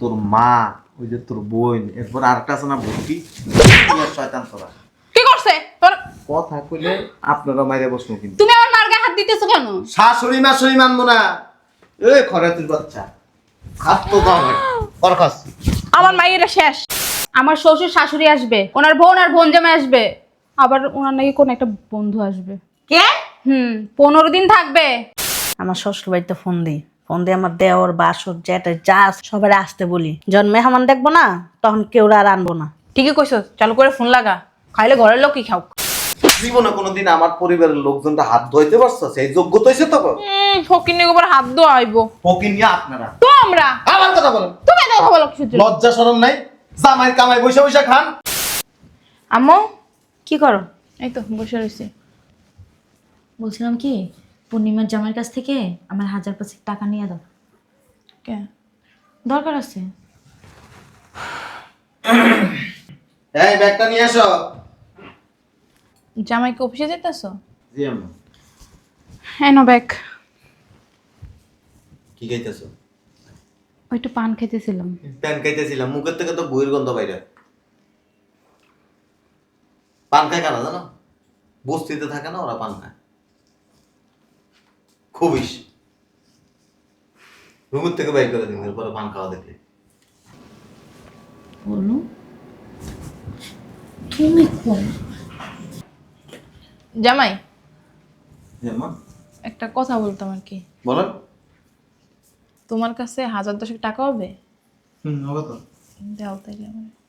তোর মা ওই যে তোর বোন এরপর আরেকটা আছে না ভর্তি শয়তান তোরা কি করছে? তোর কথা কইলে আপনারা মাইরে বসবো কিন্তু। তুমি আমার মার গায়ে হাত দিতেছো কেন? শাশুড়ি মাশুড়ি মানবো না। এ খরে তুই বাচ্চা। হাত তো দাও ভাই। কর আমার মায়েরা শেষ। আমার শ্বশুর শাশুড়ি আসবে। ওনার বোন আর বোন জামাই আসবে। আবার ওনার নাকি কোন একটা বন্ধু আসবে। কে? হুম পনেরো দিন থাকবে। আমার শ্বশুর বাড়িতে ফোন দিই। ফোন দিয়ে আমার দেওর বাসর জ্যাঠের যা সবাই আসতে বলি। যখন মেহমান দেখব না তখন কেউ আর আনব না। ঠিকই কইছো চালু করে ফোন লাগা। খাইলে ঘরের লোকই খাও জীবনে কোনোদিন আমার পরিবারের লোকজনটা হাত ধুইতে পারছ? সেই যোগ্যতা হয়েছে তো ফকিনের উপর হাত ধোয়া আইবো ফকির নিয়ে আপনারা। তো আমরা। আমার কথা বলেন। তুমি কথা বলো কিছুর লজ্জা শরম নাই? জামাই কামাই বসে বসে খান। আম্মু? কি করো? এই তো বসে বলছিলাম কি পূর্ণিমার জামাইয়ের কাছ থেকে আমার হাজার পাঁচেক টাকা নিয়ে দাও। কে? দরকার আছে। এই ব্যাগটা নিয়ে এসো। জামাইকে অফিসে যেতেছো? জি আম্মা। হ্যাঁ নো ব্যাগ। কি খাইতেছো? ওই একটু পান খেতেছিলাম প্যান খাইতেছিলাম মুখের থেকে তো বইয়ের গন্ধ বাইরে। পান খায় কারা জানো? বস্তিতে থাকে না ওরা পান খায়। রুমের থেকে বাইর করে দিন পরে পান খাওয়া দেখলে বলো তুমি কোন? জামাই মা। একটা কথা বলতাম আর কি। বলেন। তোমার কাছে হাজার দশেক টাকা হবে? হুম হবে তো। দাও তাইলে আমার।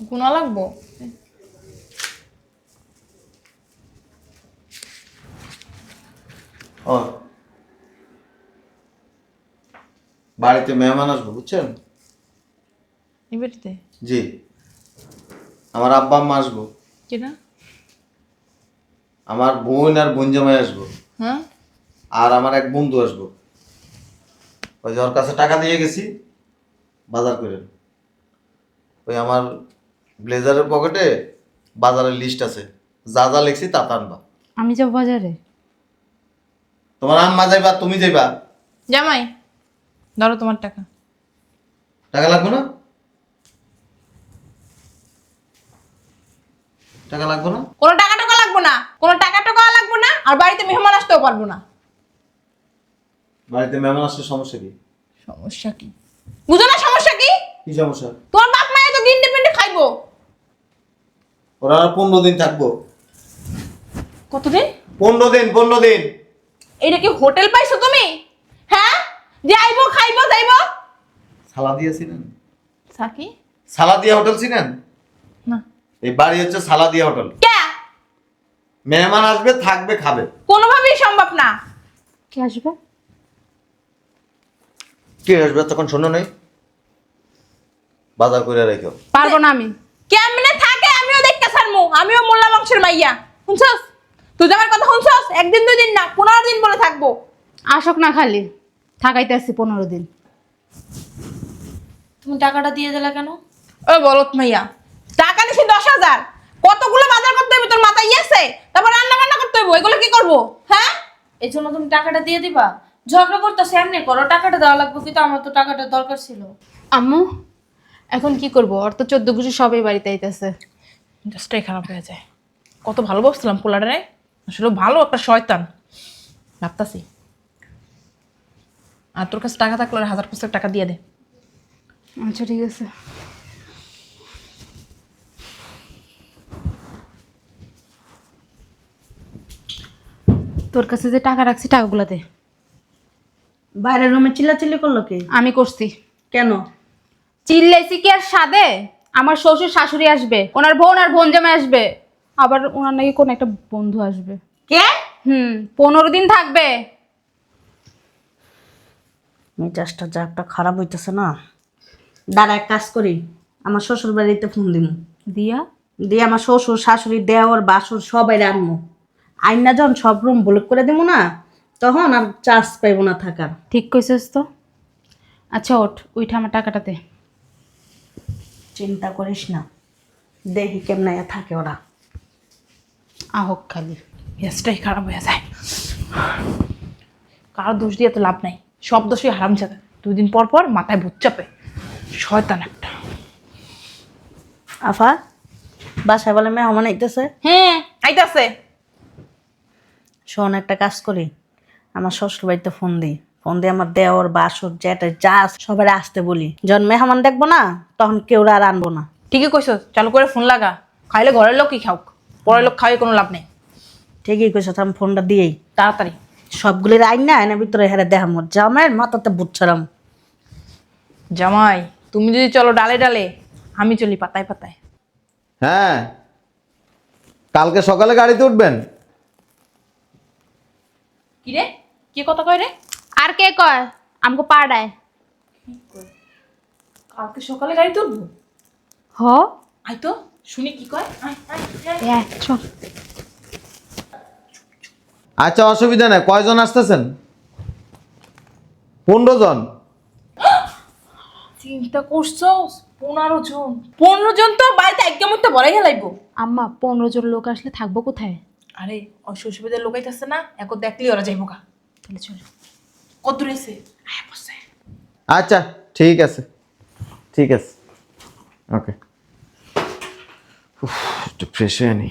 গুণা লাগবো? ও। বাড়িতে মেহমান আসব বুঝছেন? এই বাড়িতে? জি। আমার আব্বা আম্মা আসব। কিনা আমার বোন আর বোন জামাই আসব। হ্যাঁ? আর আমার এক বন্ধু আসব। ওই যে ওর কাছে টাকা দিয়ে গেছি বাজার করে। ওই আমার ব্লেজারের পকেটে বাজারের লিস্ট আছে। যা যা লিখছি তা তা আনবা। আমি যাব বাজারে। তোমার আম্মা যাইবা তুমি যাইবা। জামাই ধরো তোমার টাকা। টাকা লাগবে না? টাকা লাগবে না? কোনো টাকা টাকা লাগবো না। কোনো টাকা টাকা লাগবে না আর বাড়িতে মেহমান আসতেও পারব না। বাড়িতে মেহমান আসলে সমস্যা কি? সমস্যা কি? বুঝো না সমস্যা কি? কি সমস্যা? তোমার বাপ মায়ের তো গিন্ডে পিন্ডে খাইবো। ওরা পনেরো দিন থাকব। কতদিন? পনেরো দিন পনেরো দিন। এটা কি হোটেল পাইছো তুমি? হ্যাঁ? যে আইবো খাইবো যাইবো। সালা দিয়েছিলেন সাকি হোটেল না। এই বাড়ি হচ্ছে হোটেল। কে? মেহমান আসবে থাকবে খাবে। কোনোভাবেই সম্ভব না। কে আসবে? কে আসবে তখন শোনো নেই? বাজার করে রেখো। পারব না আমি। কেমনে থাকে আমিও মোল্লা বংশের মাইয়া। শুনছস? তুই আমার কথা শুনছস? একদিন দুই দিন না পনেরো দিন বলে থাকব। আসক না খালি থাকাইতে আসছি পনেরো দিন। তুমি টাকাটা দিয়ে দিলে কেন? ও বলত মাইয়া টাকা নিছি দশ হাজার। কতগুলো বাজার করতে হবে তোর মাথায়? ইয়েছে তারপর রান্না বান্না করতে হবে এগুলো কি করব? হ্যাঁ? এই জন্য তুমি টাকাটা দিয়ে দিবা? ঝগড়া করতেছে এমনি করো টাকাটা দেওয়া লাগবে কিন্তু আমার তো টাকাটা দরকার ছিল। আম্মু এখন কি করব? ওর তো চোদ্দ গুছি সবাই বাড়িতে আইতেছে। জাস্টটাই খারাপ হয়ে যায়। কত ভালো বসছিলাম পোলারে আসলে ভালো একটা শয়তান। ভাবতাছি। আর তোর কাছে টাকা থাকলে হাজার পাঁচশো টাকা দিয়ে দে। আচ্ছা ঠিক আছে। তোর কাছে যে টাকা রাখছি টাকাগুলো দে। বাইরের রুমে চিল্লাচিল্লি করল কে? আমি করছি। কেন? চিল্লাইছি কি আর সাদে? আমার শ্বশুর শাশুড়ি আসবে ওনার বোন আর বোন জামাই আসবে। আবার ওনার নাকি কোন একটা বন্ধু আসবে। কে? হুম পনেরো দিন থাকবে। মেজাজটা যা একটা খারাপ হইতেছে না। দাঁড়া এক কাজ করি আমার শ্বশুর বাড়িতে ফোন দিমু। দিয়া? দিয়ে আমার শ্বশুর শাশুড়ি দেওয়ার বাসুর সবাই রাখব আইনা যখন সব রুম ব্লক করে দেবো না তখন আর চার্জ পাইবো না থাকার। ঠিক কইছিস তো। আচ্ছা ওঠ ওইটা আমার টাকাটা দে চিন্তা করিস না। দেখি কেমন থাকে ওরা। আহক খালি। গ্যাসটাই খারাপ হয়ে যায়। কারও দোষ দিয়ে তো লাভ নাই। সব দোষই হারাম যাবে দুই দিন পর পর মাথায় ভূত চাপে। শয়তান একটা। আফা বাসায় বলে মেহমান আইতেছে? হুম আইতাছে। শোন একটা কাজ করি। আমার শ্বশুর বাড়িতে ফোন দিই। ফোন দিয়ে আমার দেওর বাসর জ্যাঠের যা সবাই আসতে বলি। যখন মেহমান দেখব না তখন কেউ আর আনব না। ঠিকই কইছো চালু করে ফোন লাগা। খাইলে ঘরের লোকই খাওক পরের লোক খাওয়াই কোনো লাভ নেই। ঠিকই কইছো তো আমি ফোনটা দিয়েই। তাড়াতাড়ি। সবগুলির আইন না এনে ভিতরে হেরে দেখাম জামাইয়ের মাথাতে বুট ছড়াম। জামাই তুমি যদি চলো ডালে ডালে আমি চলি পাতায় পাতায়। হ্যাঁ কালকে সকালে গাড়িতে উঠবেন। কি রে কি কথা কয় রে? আর কে কয়? আমাকে পাড়ায়। কালকে সকালে গাড়ি উঠবো হ। আই তো শুনি কি কয়। আয়, আয়, আয়। চল। আচ্ছা অসুবিধা নাই কয়জন আসতেছেন? পনেরো জন চিন্তা করছ? পনেরো জন পনেরো জন তো বাড়িতে একদম তো বলাই হেলাইবো আম্মা পনেরো জন লোক আসলে থাকব কোথায়? আরে অসুবিধার লোকাইতেছে না এখন দেখলি ওরা যাইবো কা তাহলে চল। আচ্ছা ঠিক আছে। ঠিক আছে। ওকে একটু ফ্রেশ হয়ে নি।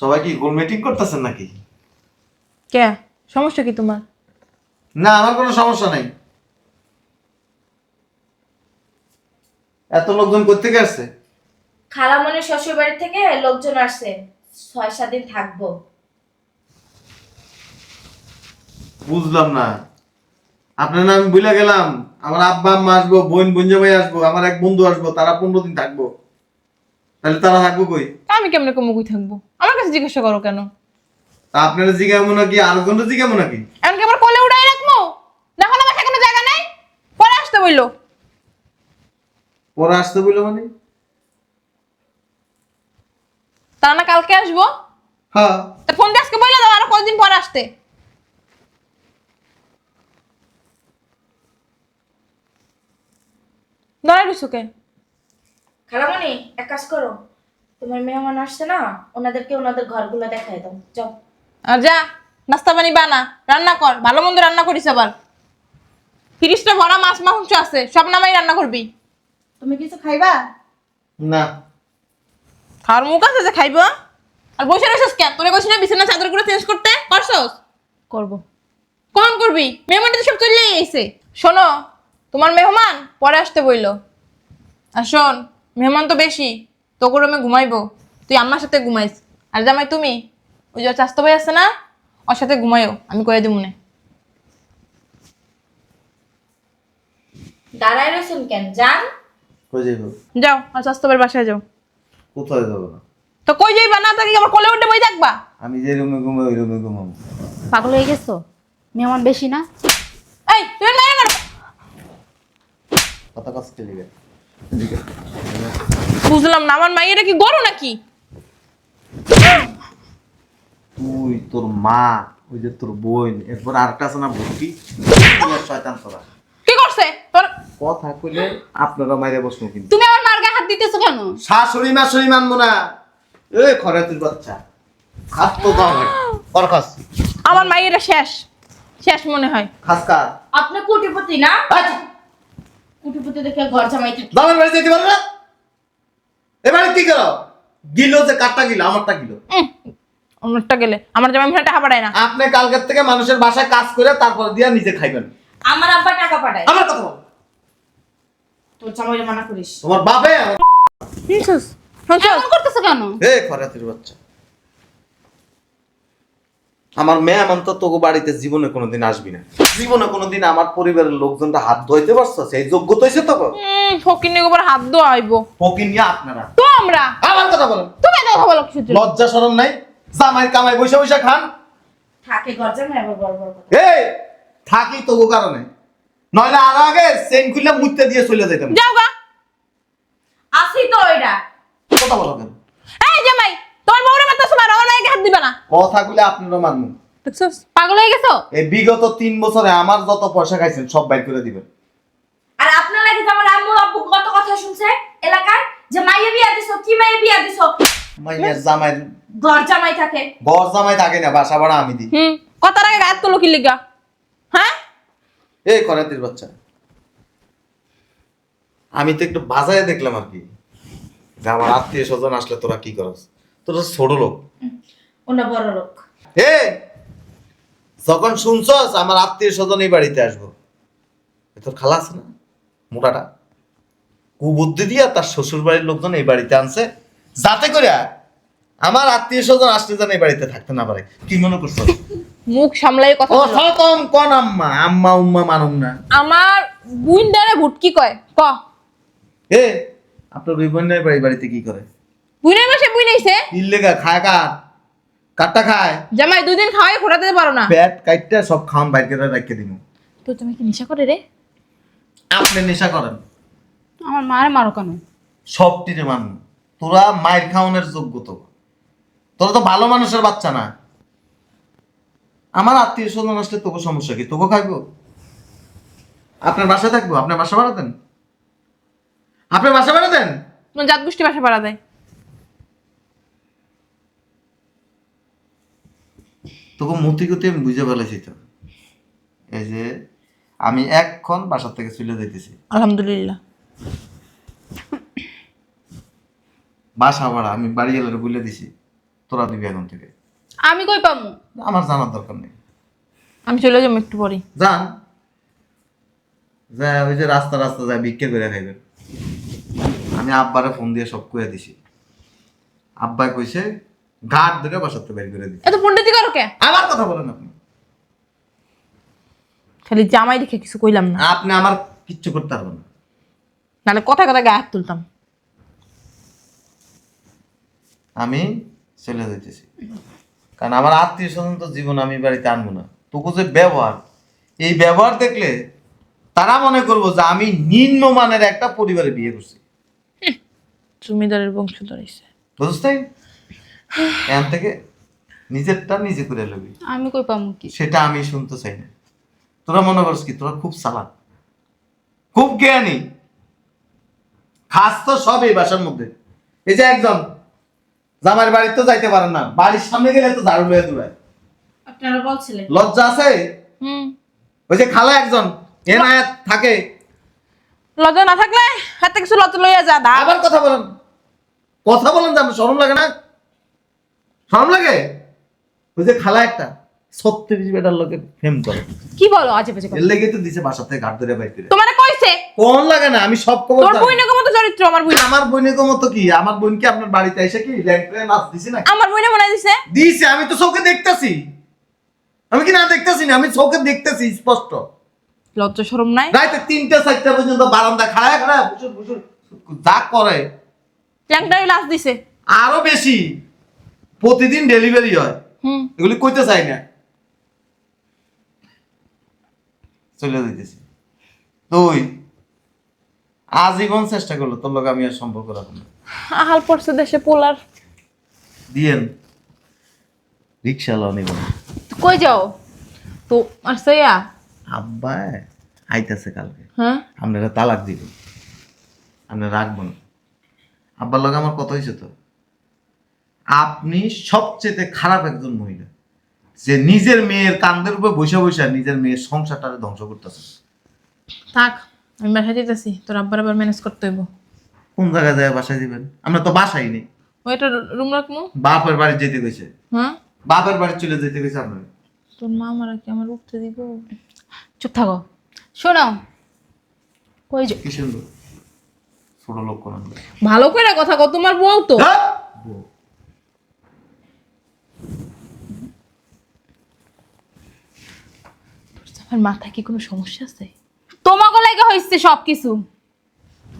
সবাই কি গোল মিটিং করতেছেন নাকি? কে? সমস্যা কি তোমার? না আমার কোনো সমস্যা নাই। এত লোকজন কোথেকে আসছে? খালামণির শ্বশুর বাড়ি থেকে লোকজন আসছে। ছয় সাত দিন থাকব। বুঝলাম না। আপনার নাম ভুলে গেলাম। আমার আব্বা আম্মা আসব বোন বোনজা ভাই আসব আমার এক বন্ধু আসব তারা পনেরো দিন থাকব। তাহলে তারা থাকব কই? আমি কেমনে কমুকুই থাকব? আমার কাছে জিজ্ঞাসা করো কেন? তা আপনারা জিগামো নাকি? আরেকজনটা জিগামো নাকি? এমনকি আমার কোলে উড়াই রাখব? দেখো না বাসায় কোনো জায়গা নাই? পরে আসতে বলল পরে আসতে বলল মানে? তারা না কালকে আসব? হ্যাঁ। তা ফোন দিয়ে আজকে বললে দাও আরও কতদিন পরে আসতে। দাঁড়াই রইছো কে খালামণি এক কাজ করো। তোমার মেহমান আসছে না ওনাদেরকে ওনাদের ঘরগুলো দেখাই দাও। যাও। আর যা নাস্তা পানি বানা রান্না কর ভালো মন্দ রান্না করিস আবার। ফিরিসটা ভরা মাছ মাংস আছে সব নামাই রান্না করবি। তুমি কিছু খাইবা? না। খাওয়ার মুখ আছে যে খাইব? আর বসে রয়েছিস কেন? তোরে কইছি না বিছানা চাদর করে চেঞ্জ করতে করছস? করব। কখন করবি? মেহমান তো সব চলে এসে শোনো তোমার মেহমান? পরে আসতে বইলো। আর শোন মেহমান তো বেশি তোকে রুমে ঘুমাইবো। তুই আম্মার সাথে ঘুমাইস। আর জামাই তুমি? ওই যে চাস্তো ভাই আছে না? ওর সাথে ঘুমাইও আমি কয়ে দিব মনে দাঁড়ায় রয়েছেন কেন? যান। কই যাইব? যাও আর চাস্তো ভাইয়ের বাসায় যাও। কোথায় যাব? না তো কই যাইবা? না তাকে আমার কোলে উঠে বই থাকবা। আমি যে রুমে ঘুমাই ওই রুমে ঘুমাবো। পাগল হয়ে গেছো? মেহমান বেশি না? এই তুমি না কথা বুঝলাম না আমার মাইয়েরা কি গরু নাকি? তুই তোর মা ওই যে তোর বোন এরপর আরেকটা আছে না ভর্তি শয়তান তোরা কি করছে? তোর কথা কইলে আপনারা মাইরে বসবো কিন্তু। তুমি আমার মার গায়ে হাত দিতেছো কেন? শাশুড়ি মাশুড়ি মানবো না। এই খরে তুই বাচ্চা। খাস তো দাও। আমার মাইয়েরা শেষ। শেষ মনে হয়। খাস কার আপনি কোটিপতি না? আচ্ছা। কোটিপতি দেখে ঘর জামাই থাকি দামের বাড়ি যেতে পারো না? এবারে কি করো? গিলো যে গিলো আমারটা গিলো। অন্যটা গেলে। আমার জামাই মনে টাকা পাঠায় না। আপনি কালকের থেকে মানুষের বাসায় কাজ করে তারপর দিয়া নিজে খাইবেন। আমার আব্বা টাকা পাঠায়। আমার কথা বল। তোর জামাই মানা করিস। তোমার বাপে শুনছস? শুনছস? কেন? এ খরাতির বাচ্চা। আমার মেয়ে এমন তো তোকে বাড়িতে জীবনে কোনোদিন আসবি না। জীবনে কোনোদিন আমার পরিবারের লোকজনটা হাত ধোইতে পারছ? সেই যোগ্যতা হয়েছে তো উম, ফকিনের উপর হাত ধোয়া আইব ফকি নিয়ে আপনারা। তো আমরা? আমার কথা বলেন। তুমি এত কথা বলো কিছু লজ্জা শরম নাই? জামাই কামাই বসে বসে খান। থাকে ঘর জামাই আবার বড় বড় কথা এই থাকি তবু কারণে। নইলে আরও আগে সেন খুললে মুততে দিয়ে চলে যেতাম যাও গা। আসি তো ওইটা কথা বলো কেন? এই জামাই তোমার বউরে মারতেছ মারো আমার মাইকে হাত দিবা না। কথা গুলো আপনারা মানবেন দেখছস? পাগল হয়ে গেছো? এই বিগত তিন বছরে আমার যত পয়সা খাইছেন সব বাইর করে দিবেন। আর আপনার লাগে যে আমার আম্মু আব্বু কত কথা শুনছে এলাকার? যে মাইয়ে বিয়া দিছো কি মাইয়ে বিয়া দিছো? মাইয়ার জামাই ঘর জামাই থাকে। ঘর জামাই থাকে না বাসা ভাড়া আমি দিই। হুম কথার আগে গায়ে তোলো কি লিগা? হ্যাঁ? এই করাতির বাচ্চা। আমি তো একটু বাজায় দেখলাম আর কি। যে আমার আত্মীয় স্বজন আসলে তোরা কি করস? তোরা ছোট লোক। ওনা বড় লোক। এ যখন শুনছস আমার আত্মীয় স্বজন এই বাড়িতে আসব। এ তোর খালা আছে না? মোটাটা। কুবুদ্ধি দিয়া তার শ্বশুর বাড়ির লোকজন এই বাড়িতে আনছে। যাতে করে আমার আত্মীয় স্বজন আসলে যেন এই বাড়িতে থাকতে না পারে। কি মনে করছ মুখ সামলাই কথা ও বলো। সতম কন আম্মা? আম্মা উম্মা মানুম না। আমার বুইন্ডারে ভুটকি কয়। ক। এ আপনার ওই বাড়ি বাড়িতে কি করে? বুইনের মাসে বুইনাইছে? ইল্লেগা খায় কার? কারটা খায়। জামাই দুই দিন খাওয়াই ঘোরাতে পারো না। পেট কাইটটা সব খাম বাইর করে রেখে দিব তো তুমি কি নেশা করে রে? আপনি নেশা করেন। আমার মারে মারো কেন? সব টিরে মানুষ তোরা মায়ের খাওয়ানোর যোগ্য তো। তোরা তো ভালো মানুষের বাচ্চা না। আমার আত্মীয় স্বজন আসলে তোকে সমস্যা কি? তোকে খাইবো? আপনার বাসায় থাকব? আপনার বাসা ভাড়া দেন? আপনার বাসা ভাড়া দেন? জাত গোষ্ঠী বাসা পাড়া দেয়। তোকে মতি গতি আমি বুঝে ফেলেছি তো এই যে আমি এক্ষণ বাসার থেকে চলে যাইতেছি। আলহামদুলিল্লাহ। বাসা ভাড়া আমি বাড়ি গেলে বলে দিছি তোরা দিবি এখন থেকে। আমি কই পামু? আমার জানার দরকার নেই। আমি চলে যাব একটু পরে যান। যা ওই যে রাস্তা রাস্তা যায় ভিক্ষে করে খাইবেন। আমি আব্বারে ফোন দিয়ে সব কয়ে দিছি। আব্বাই কইছে ঘাট ধরে বাসাতে বের করে এত পণ্ডিতি করো কে? আমার কথা বলেন আপনি। খালি জামাই দেখে কিছু কইলাম না। আপনি আমার কিচ্ছু করতে পারবেন না। নাহলে কথা কথা গায়ে হাত তুলতাম। আমি চলে যাইতেছি। কারণ আমার আত্মীয় স্বজন তো জীবন আমি বাড়িতে আনব না। তোকে যে ব্যবহার এই ব্যবহার দেখলে তারা মনে করব যে আমি নিম্নমানের একটা পরিবারে বিয়ে করছি। জমিদারের বংশধর হইছে। বুঝছ তাই এখান থেকে নিজেরটা নিজে করে লবি। আমি কই পামু কি? সেটা আমি শুনতে চাই না। তোরা মনে করছ কি তোরা খুব চালাক খুব জ্ঞানী। খাস তো সব এই বাসার মধ্যে। এই যে একজন জামার বাড়ি তো যাইতে পারেন না বাড়ির সামনে গেলে তো দারুণ হয়ে দূরায় আপনারা বলছিলেন। লজ্জা আছে? হুম। ওই যে খালা একজন এ না থাকে। লজ্জা না থাকলে হাতে কিছু লজ্জা লইয়া যা দা। আবার কথা বলেন। কথা বলেন যে আমার শরম লাগে না। শরম লাগে? ওই যে খালা একটা ছত্রিশ বেটার লোকে ফেম করে। কি বলো আজে বাজে এর লেগে তো দিছে বাসা থেকে ঘাট ধরে করে। তোমারে কইছে? কোন লাগে না আমি সব খবর তোর। বইনের মতো চরিত্র আমার বই আমার বোনের মতো কি? আমার বোনকে আপনার বাড়িতে এসে কি ল্যাংটে নাচ দিছি না আমার বইনে মনে দিছে। দিছে আমি তো চোখে দেখতেছি। আমি কি না দেখতেছি না? আমি চোখে দেখতেছি স্পষ্ট। লজ্জা শরম নাই? রাইতে তিনটা চারটা পর্যন্ত বারান্দা খাড়ায় খাড়ায় বুসুর বুসুর যা করে। ল্যাংটাই লাশ দিছে। আরও বেশি। প্রতিদিন ডেলিভারি হয়। এগুলি কইতে চাই না। চলে দিতেছি তুই আজীবন চেষ্টা করল তোর লোক আমি আর সম্পর্ক রাখব না। আহাল পড়ছে দেশে পোলার। দিয়েন। রিক্সা লো নিব। কই যাও? তো আর সেয়া? আব্বা আইতাছে কালকে। হ্যাঁ? আপনারা তালাক দিব আপনারা রাখব না। আব্বার লগে আমার কথা হয়েছে তো। আপনি সবচেয়ে খারাপ একজন মহিলা যে নিজের মেয়ের কান্দের উপর বসে বসে নিজের মেয়ের সংসারটা ধ্বংস করতেছে। থাক আমি বাসায় যেতেছি তোর আব্বার আবার ম্যানেজ করতে হইব। কোন জায়গায় যায় বাসায় দিবেন আমরা তো বাসাই নেই। ওই একটা রুম রাখব বাপের বাড়ি যেতে গেছে হ্যাঁ? বাপের বাড়ি চলে যেতে গেছে আপনার। তোর মা মারা কি আমার উঠতে দিব? চুপ থাকো। শোনো। কই যাও কি সুন্দর। ছোট লোক কোন ভালো করে কথা কও তোমার বউ তো। আমার মাথায় কি কোনো সমস্যা আছে? তোমাকে লাগে হইছে সব কিছু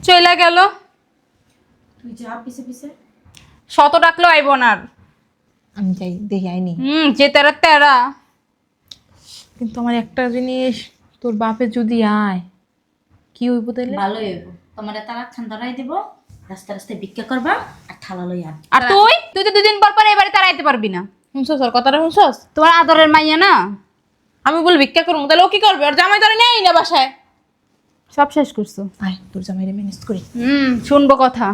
চলে গেল। তুই যা পিছে পিছে। শত ডাকলেও আইব না আর। আমি যাই দেখি আইনি। হুম যে তেরা তেরা। কিন্তু আমার একটা জিনিস তোর বাপে যদি আয় কি হইব তাইলে? ভালোই হইব। তোমার তারা খান ধরাই দিব রাস্তা রাস্তায় ভিক্ষা করবা আর থালা লই আন আর তুই? তুই তো দুদিন পর পর এবারে তারা আইতে পারবি না। শুনছস আর কথাটা শুনছস? তোমার আদরের মাইয়া না? আমি বলি ভিক্ষা করব তাহলে ও কি করবে? আর জামাই তোরা নেই না বাসায়। সব শেষ করছ। আয় তোর জামাইরে ম্যানেজ করি। হুম শুনব কথা।